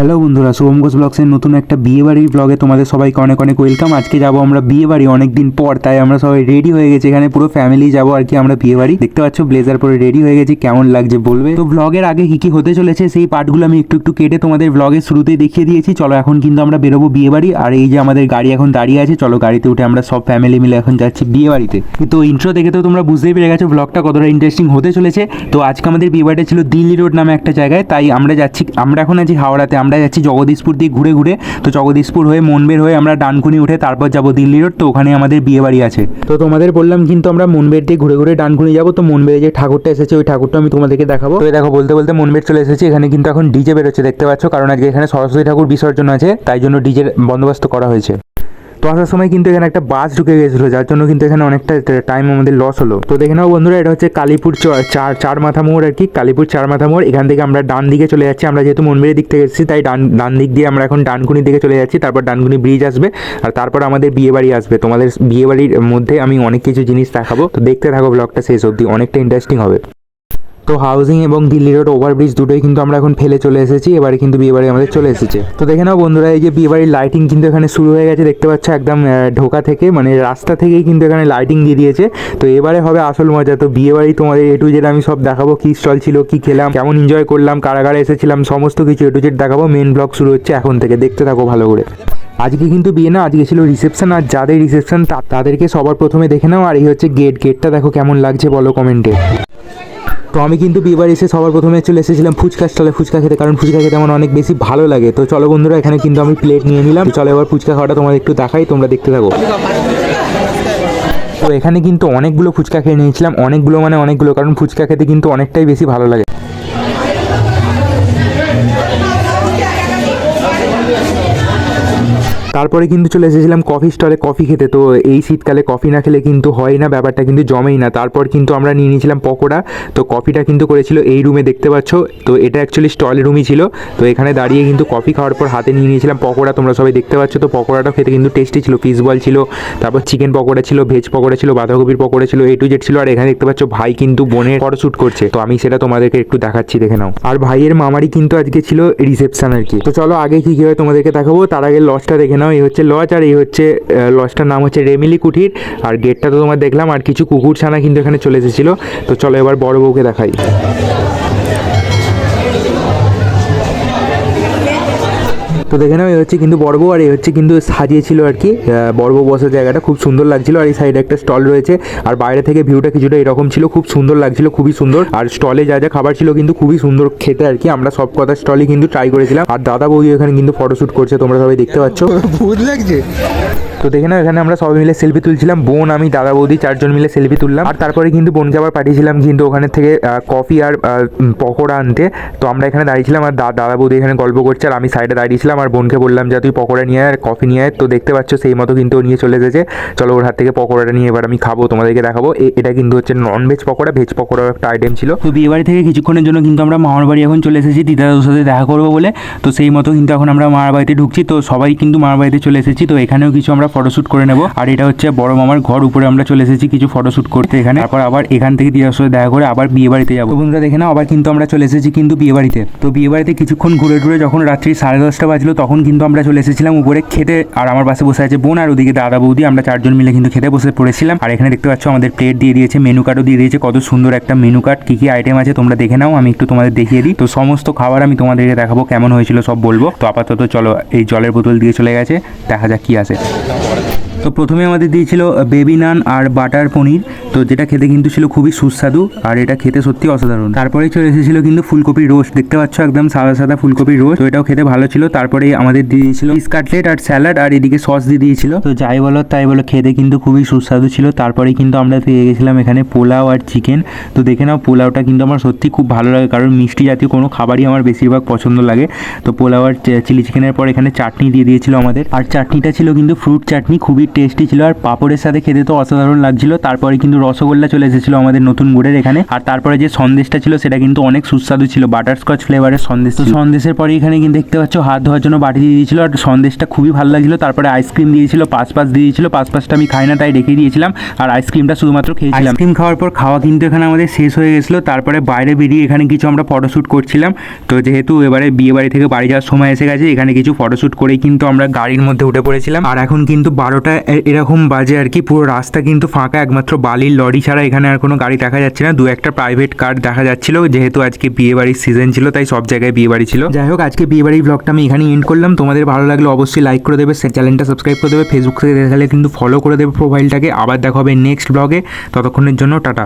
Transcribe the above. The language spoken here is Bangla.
হ্যালো বন্ধুরা, শুভম ঘোষ ব্লগসের নতুন একটা বিয়ে বাড়ির ব্লগে তোমাদের সবাইকে অনেক অনেক ওয়েলকাম আজকে যাব আমরা বিয়ে বাড়ি অনেক দিন পর, তাই আমরা সবাই রেডি হয়ে গেছি। এখানে পুরো ফ্যামিলি যাব আর কি, আমরা বিয়ে বাড়ি দেখতে পাচ্ছ ব্লেজার পরে রেডি হয়ে গেছি, কেমন লাগছে বলবে? তো ব্লগের আগে কি কি হতে চলেছে, সেই পার্টগুলো আমি একটু একটু কেটে তোমাদের ব্লগের শুরুতেই দেখিয়ে দিয়েছি। চলো, এখন কিন্তু আমরা বেরোবো বিয়ে বাড়ি আর এই যে আমাদের গাড়ি এখন দাঁড়িয়ে আছে, চলো গাড়িতে উঠে আমরা সব ফ্যামিলি মিলে এখন যাচ্ছি বিয়ে বাড়িতে তো ইন্ট্রো দেখে তো তোমরা বুঝতেই পেরে গেছো ব্লগটা কতটা ইন্টারেস্টিং হতে চলেছে। তো আজকে আমাদের বিয়ে বাড়িটা ছিল দিল্লি রোড নামে একটা জায়গায়, তাই আমরা যাচ্ছি, আমরা এখন আছি হাওড়াতে। আমরা যাচ্ছি জগদীশপুর দিয়ে ঘুরে ঘুরে। তো জগদীশপুর হয়ে মনবের হয়ে আমরা ডানকুনি উঠে তারপর যাব দিল্লি রোড তো ওখানে আমাদের বিয়ে বাড়ি আছে। তো তোমাদের বললাম কিন্তু আমরা মনবের দিয়ে ঘুরে ঘুরে ডানকুনি যাব, তো মনবেরে যে ঠাকুরটা এসেছে, ওই ঠাকুরটা আমি তোমাদেরকে দেখাবো। তো দেখো, বলতে বলতে মনবের চলে এসেছে, এখানে কিন্তু এখন ডিজে বেরোচ্ছে, দেখতে পাচ্ছ, কারণ আজকে এখানে সরস্বতী ঠাকুর বিসর্জন আছে, তাই জন্য ডিজের বন্দোবস্ত করা হয়েছে। তো আসার সময় কিন্তু এখানে একটা বাস ঢুকে গেছিল, যার জন্য কিন্তু এখানে অনেকটা টাইম আমাদের লস হলো। তো দেখে নাও বন্ধুরা, এটা হচ্ছে কালীপুর চার চার মাথা মোড় আর কি, কালীপুর চার মাথা মোড়। এখান থেকে আমরা ডান দিকে চলে যাচ্ছি। আমরা যেহেতু মনবিরের দিক থেকে এসেছি, তাই ডান ডান দিক দিয়ে আমরা এখন ডানকুনি দিকে চলে যাচ্ছি। তারপর ডানকুনি ব্রিজ আসবে, আর তারপর আমাদের বিয়ে বাড়ি আসবে। তোমাদের বিয়ে বাড়ির মধ্যে আমি অনেক কিছু জিনিস দেখাবো। তো দেখতে থাকো ব্লগটা শেষ অবধি, অনেকটা ইন্টারেস্টিং হবে। তো হাউজিং এবং দিল্লি রোড ওভারব্রিজ দুটোই কিন্তু আমরা এখন ফেলে চলে এসেছি। এবারে কিন্তু বিয়ে বাড়ি আমাদের চলে এসেছে। তো দেখে নাও বন্ধুরা, এই যে বিয়ে বাড়ির লাইটিং কিন্তু এখানে শুরু হয়ে গেছে। দেখতে পাচ্ছ একদম ঢোকা থেকে মানে রাস্তা থেকেই কিন্তু এখানে লাইটিং দিয়ে দিয়েছে। তো এবারে হবে আসল মজা। তো বিয়ে বাড়ি তোমাদের এ টু জেড আমি সব দেখাবো। কি স্টল ছিল, কি খেলাম, কেমন এনজয় করলাম, কারাগারে এসেছিলাম, সমস্ত কিছু এ টু জেড দেখাবো। মেন ব্লগ শুরু হচ্ছে এখন থেকে। দেখতে থাকো ভালো করে। আজকে কিন্তু বিয়ে না, আজকে ছিল রিসেপশন আর যাদের রিসেপশন তাদেরকে সবার প্রথমে দেখে নাও। আর এই হচ্ছে গেট গেটটা দেখো কেমন লাগছে বলো কমেন্টে তো আমি কিন্তু বিয়েবার এসে সবার প্রথমে চলে এসেছিলাম ফুচকা স্টলে ফুচকা খেতে, কারণ ফুচকা খেতে আমার অনেক বেশি ভালো লাগে। তো চলো বন্ধুরা, এখানে কিন্তু আমি প্লেট নিয়ে নিলাম। চলো এবার ফুচকা খাওয়াটা তোমাদের একটু দেখাই, তোমরা দেখতে থাকো। তো এখানে কিন্তু অনেকগুলো ফুচকা খেয়ে নিয়েছিলাম, অনেকগুলো মানে অনেকগুলো, কারণ ফুচকা খেতে কিন্তু অনেকটাই বেশি ভালো লাগে। তারপরে কিন্তু চলে এসেছিলাম কফি স্টলে কফি খেতে। তো এই শীতকালে কফি না খেলে কিন্তু হয় না, ব্যাপারটা কিন্তু জমেই না। তারপর কিন্তু আমরা নিয়ে নিয়েছিলাম পকোড়া। তো কফিটা কিন্তু করেছিল এই রুমে দেখতে পাচ্ছ? তো এটা অ্যাকচুয়ালি স্টল রুমই ছিল। তো এখানে দাঁড়িয়ে কিন্তু কফি খাওয়ার পর হাতে নিয়ে নিয়েছিলাম পকোড়া। তোমরা সবাই দেখতে পাচ্ছ তো পকোড়াটা খেতে কিন্তু টেস্টি ছিল। পিস বল ছিল, তারপর চিকেন পকোড়া ছিল ভেজ পকোড়া ছিল, বাঁধাকপির পকোড়া ছিল এ টু জেড ছিল। আর এখানে দেখতে পাচ্ছ ভাই কিন্তু বোনের ফটোশ্যুট করছে। তো আমি সেটা তোমাদেরকে একটু দেখাচ্ছি, দেখে নাও। আর ভাইয়ের মামারই কিন্তু আজকে ছিল রিসেপশন আর কি। তো চলো আগে কি কি হয় তোমাদেরকে দেখাবো। তার আগে লসটা দেখে নাও। এই হচ্ছে লজ, আর এই হচ্ছে লজটার নাম হচ্ছে রেমিলি কুঠির। আর গেটটা তো তোমার দেখলাম, আর কিছু কুকুর ছানা কিন্তু এখানে চলে এসেছিল। তো চলো এবার বড় বউকে দেখাই। তো দেখে নাও এই হচ্ছে কিন্তু বড় বউ আর এই হচ্ছে কিন্তু সাজিয়েছিল আর কি। বউ বসার জায়গাটা খুব সুন্দর লাগছিল আর এই সাইডে একটা স্টল রয়েছে। আর বাইরে থেকে ভিউটা কিছুটা এরকম ছিল খুব সুন্দর লাগছিল খুবই সুন্দর। আর স্টলে যা যা খাবার ছিল কিন্তু খুবই সুন্দর খেতে আর কি। আমরা সব কথা স্টলে কিন্তু ট্রাই করেছিলাম। আর দাদা বৌদি এখানে কিন্তু ফটোশ্যুট করছে তোমরা সবাই দেখতে পাচ্ছ। ভূত লাগছে। তো দেখে না এখানে আমরা সবাই মিলে সেলফি তুলছিলাম। বোন আমি দাদা বৌদি চারজন মিলে সেলফি তুললাম। আর তারপরে কিন্তু বোনকে আবার পাঠিয়েছিলাম কিন্তু ওখানে থেকে কফি আর পকোড়া আনতে। তো আমরা এখানে দাঁড়িয়েছিলাম আর দাদা বৌদি এখানে গল্প করছে আর আমি সাইডে দাঁড়িয়েছিলাম। আর বোনকে বললাম, যে তুই পকোড়া নিয়ে আর কফি নিয়ে আয়। তো দেখতে পাচ্ছ সেই মতো কিন্তু ও নিয়ে চলে এসেছে চলো ওর হাত থেকে পকোড়াটা নিয়ে এবার আমি খাব, তোমাদেরকে দেখাবো। এটা কিন্তু হচ্ছে নন ভেজ পকোড়া ভেজ পকোড়ার একটা আইটেম ছিল। তো বিয়ে বাড়ি থেকে কিছুক্ষণের জন্য কিন্তু আমরা মামার বাড়ি এখন চলে এসেছি, দিদাদার সাথে দেখা করব বলে। তো সেই মতো কিন্তু এখন আমরা মামার বাড়িতে ঢুকছি, তো সবাই কিন্তু মামার বাড়িতে চলে এসেছি। তো এখানেও কিছু আমরা ফটোশ্যুট করে নেব। আর এটা হচ্ছে বড় মামার ঘর, উপরে আমরা চলে এসেছি কিছু ফটোশ্যুট করতে এখানে। তারপর আবার এখান থেকে দিদার সাথে দেখা করে আবার বিয়ে বাড়িতে যাব। বন্ধুরা দেখে না আবার কিন্তু আমরা চলে এসেছি কিন্তু বিয়ে বাড়িতে। তো বিয়ে বাড়িতে কিছুক্ষণ ঘুরে ঘুরে যখন রাত্রি সাড়ে দশটা বাজলো তখন কিন্তু আমরা চলে এসেছিলাম উপরে খেতে, আর আমার পাশে বসে আছে বোন আর ওদিকে দাদা বৌদি, আমরা চারজন মিলে কিন্তু খেতে বসে পড়েছিলাম। আর এখানে দেখতে পাচ্ছ আমাদের প্লেট দিয়ে দিয়েছে মেনু কার্ডও দিয়ে দিয়েছে, কত সুন্দর একটা মেনু কার্ড কী কী আইটেম আছে তোমরা দেখে নাও, আমি একটু তোমাদের দেখিয়ে দিই। তো সমস্ত খাবার আমি তোমাদেরকে দেখাবো কেমন হয়েছিল, সব বলব। তো আপাতত চলো, এই জলের বোতল দিয়ে চলে গেছে, দেখা যাক কী আছে তো প্রথমে আমাদের দিয়েছিল বেবি নান আর বাটার পনির। তো যেটা খেতে কিন্তু ছিল খুবই সুস্বাদু, আর এটা খেতে সত্যি অসাধারণ। তারপরে চলে এসেছিল কিন্তু ফুলকপি রোস্ট দেখতে পাচ্ছ একদম সাদা সাদা ফুলকপির রোস্ট তো এটাও খেতে ভালো ছিল। তারপরে আমাদের দিয়ে দিয়েছিল কাটলেট আর স্যালাড আর এদিকে সস দিয়ে দিয়েছিল। তো যাই বলো, তাই বলো, খেতে কিন্তু খুবই সুস্বাদু ছিল। তারপরে কিন্তু আমরা পেয়ে গেছিলাম এখানে পোলাও আর চিকেন তো দেখে নাও, পোলাওটা কিন্তু আমার সত্যি খুব ভালো লাগে, কারণ মিষ্টি জাতীয় কোনো খাবারই আমার বেশিরভাগ পছন্দ লাগে। তো পোলাও আর চিলি চিকেনের পর এখানে চাটনি দিয়ে দিয়েছিল আমাদের। আর চাটনিটা ছিল কিন্তু ফ্রুট চাটনি, খুবই টেস্টি ছিল আর পাপড়ের সাথে খেতে তো অসাধারণ লাগছিল। তারপরে কিন্তু রসগোল্লা চলে এসেছিল আমাদের নতুন গুড়ের এখানে। আর তারপরে যে সন্দেশটা ছিল, সেটা কিন্তু অনেক সুস্বাদু ছিল। বাটারস্কচ ফ্লেভারের সন্দেশ তো সন্দেশের পরে এখানে কিন্তু দেখতে পাচ্ছ, হাত ধোয়ার জন্য বাটি দিয়ে দিয়েছিল আর সন্দেশটা খুবই ভালো লাগছিল। তারপরে আইসক্রিম দিয়েছিল পাঁচ পাঁচ দিয়ে দিয়েছিল পাঁচ পাঁচটা আমি খাই না, তাই রেখে দিয়েছিলাম। আর আইসক্রিমটা শুধুমাত্র খেয়েছিলাম। আইসক্রিম খাওয়ার পর খাওয়া কিন্তু এখানে আমাদের শেষ হয়ে গেছিল। তারপরে বাইরে বেরিয়ে এখানে কিছু আমরা ফটোশ্যুট করছিলাম। তো যেহেতু এবারে বিয়ে বাড়ি থেকে বাড়ি যাওয়ার সময় এসে গেছে, এখানে কিছু ফটোশ্যুট করেই কিন্তু আমরা গাড়ির মধ্যে উঠে পড়েছিলাম। আর এখন কিন্তু বারোটা এরকম বাজে আর কি। পুরো রাস্তা কিন্তু ফাঁকা, একমাত্র বালির লরি ছাড়া এখানে আর কোনো গাড়ি দেখা যাচ্ছে না। দু একটা প্রাইভেট কার দেখা যাচ্ছিল, যেহেতু আজকে বিয়ে বাড়ির সিজন ছিল, তাই সব জায়গায় বিয়ে বাড়ি ছিল। যাই হোক, আজকে বিয়ে বাড়ির ব্লগটা আমি এখানে এন্ড করলাম। তোমাদের ভালো লাগলে অবশ্যই লাইক করে দেবে চ্যানেলটা সাবস্ক্রাইব করে দেবে ফেসবুক থেকে দেখালে কিন্তু ফলো করে দেবে প্রোফাইলটাকে আবার দেখা হবে নেক্সট ব্লগে ততক্ষণের জন্য টাটা।